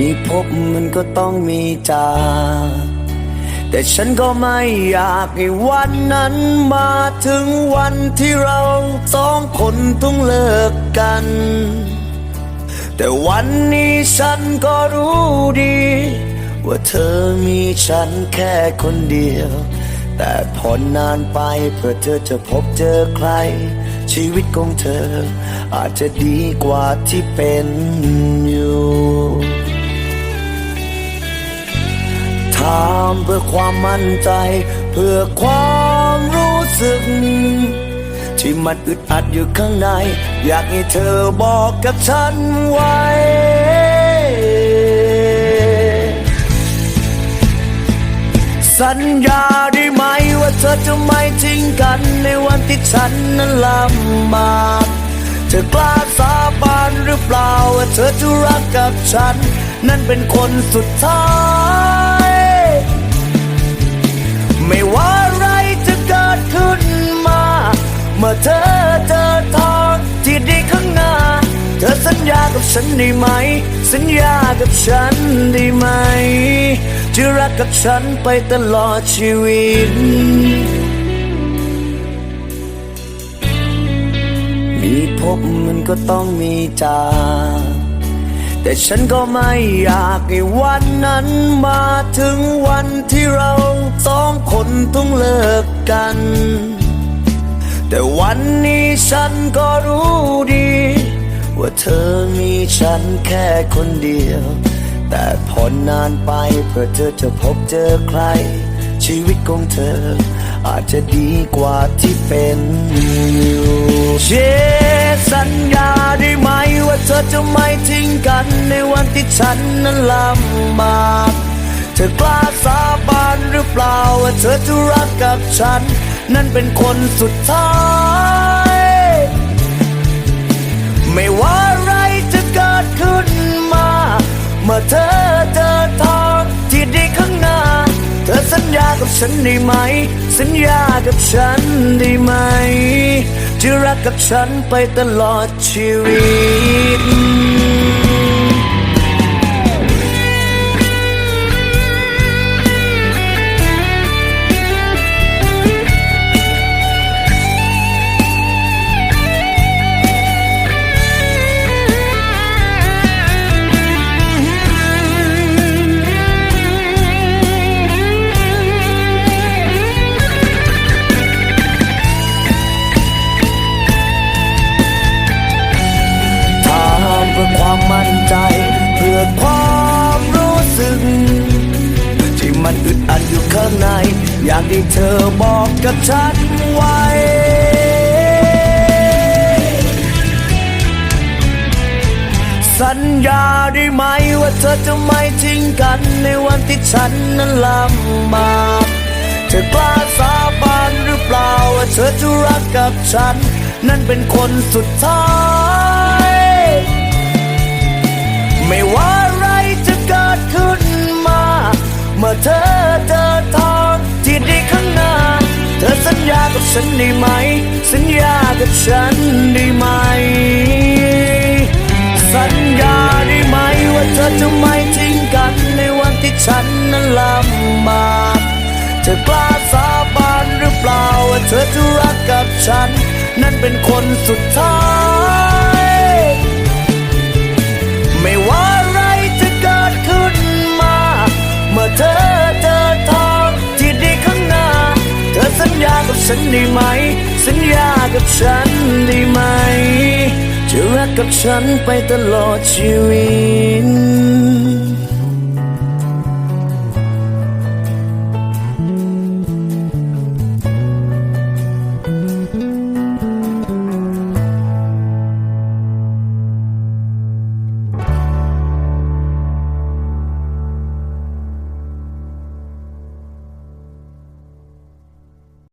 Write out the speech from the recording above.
มีพบมันก็ต้องมีจากแต่ฉันก็ไม่อยากให้วันนั้นมาถึงวันที่เราสองคนต้องเลิกกัน แต่วันนี้ฉันก็รู้ดี ว่าเธอมีฉันแค่คนเดียว แต่พอนานไปเพื่อเธอจะพบเจอใคร ชีวิตของเธออาจจะดีกว่าที่เป็นอยู่ พื่อความมั่นใจ เพื่อความรู้สึก ที่มันอึดอัดอยู่ข้างใน อยากให้เธอบอกกับฉันไว้สัญญาได้ไหมว่าเธอจะไม่ทิ้งกันในวันที่ฉันนั้นลำบากเธอกล้าสาบานหรือเปล่าว่าเธอจะรักกับฉัน นั่นเป็นคนสุดท้าย ไม่ว่าอะไรจะเกิดขึ้นมา เมื่อเธอเจอทางที่ดีข้างหน้า เธอสัญญากับฉันได้ไหม สัญญากับฉันได้ไหมจะรักกับฉันไปตลอดชีวิต มีพบมันก็ต้องมีจากแต่ฉันก็ไม่อยากให้วันนั้นมาถึงวันที่เรา ต้องเลิกกัน แต่วันนี้ฉันก็รู้ดี ว่าเธอมีฉันแค่คนเดียว แต่พอนานไปเพื่อเธอจะพบเจอใคร ชีวิตของเธอ อาจจะดีกว่าที่เป็นอยู่เชสัญญาได้ไหมว่าเธอจะไม่ทิ้งกันในวันที่ฉันนั้นลำบาก ธอกล้าสาบานหรือเปล่าว่าเธอจะรักกับฉัน นั่นเป็นคนสุดท้าย ไม่ว่าอะไรจะเกิดขึ้นมา เมื่อเธอเจอทางที่ดีข้างหน้า เธอสัญญากับฉันได้ไหม สัญญากับฉันได้ไหมจะรักกับฉันไปตลอดชีวิต อยากให้เธอบอกกับฉันไว้สัญญาได้ไหมว่าเธอจะไม่ทิ้งกันในวันที่ฉันนั้นลำบากเธอกล้าสาบานหรือเปล่าว่าเธอจะรักกับฉัน นั่นเป็นคนสุดท้าย ไม่ว่าอะไรจะเกิดขึ้นมา เมื่อเธอ สัญญากับฉันได้ไหม สัญญากับฉันได้ไหม สัญญาได้ไหมว่าเธอจะไม่ทิ้งกันในวันที่ฉันนั้นลำบากเธอกล้าสาบานหรือเปล่าว่าเธอจะรักกับฉัน นั่นเป็นคนสุดท้าย ฉันได้ไหม สัญญากับฉันได้ไหม จะรักกับฉันไปตลอดชีวิต